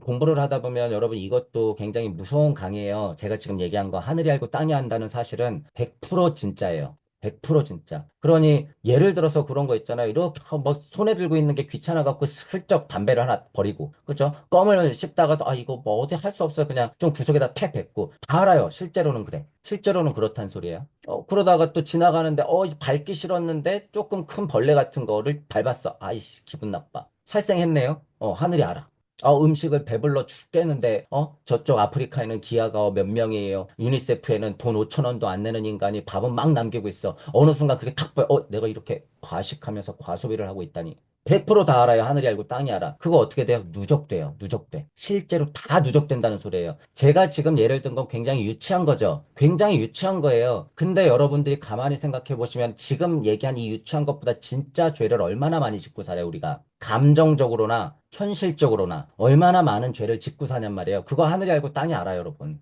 공부를 하다 보면 여러분 이것도 굉장히 무서운 강의예요. 제가 지금 얘기한 거 하늘이 알고 땅이 안다는 사실은 100% 진짜예요. 100% 진짜. 그러니 예를 들어서 그런 거 있잖아요. 이렇게 뭐 손에 들고 있는 게 귀찮아 갖고 슬쩍 담배를 하나 버리고 그죠? 껌을 씹다가도 아 이거 뭐 어디 할 수 없어요. 그냥 좀 구석에다 팩 뱉고 다 알아요. 실제로는 그래. 실제로는 그렇단 소리예요. 어, 그러다가 또 지나가는데 어 밟기 싫었는데 조금 큰 벌레 같은 거를 밟았어. 아이씨 기분 나빠. 살생했네요. 어 하늘이 알아. 어, 음식을 배불러 죽겠는데, 어? 저쪽 아프리카에는 기아가 몇 명이에요. 유니세프에는 돈 5천 원도 안 내는 인간이 밥은 막 남기고 있어. 어느 순간 그게 탁 보여. 어, 내가 이렇게 과식하면서 과소비를 하고 있다니. 100%다 알아요. 하늘이 알고 땅이 알아. 그거 어떻게 돼요? 누적돼요. 누적돼. 실제로 다 누적된다는 소리예요. 제가 지금 예를 든 건 굉장히 유치한 거죠. 굉장히 유치한 거예요. 근데 여러분들이 가만히 생각해 보시면 지금 얘기한 이 유치한 것보다 진짜 죄를 얼마나 많이 짓고 살아요, 우리가. 감정적으로나 현실적으로나 얼마나 많은 죄를 짓고 사냔 말이에요. 그거 하늘이 알고 땅이 알아요, 여러분.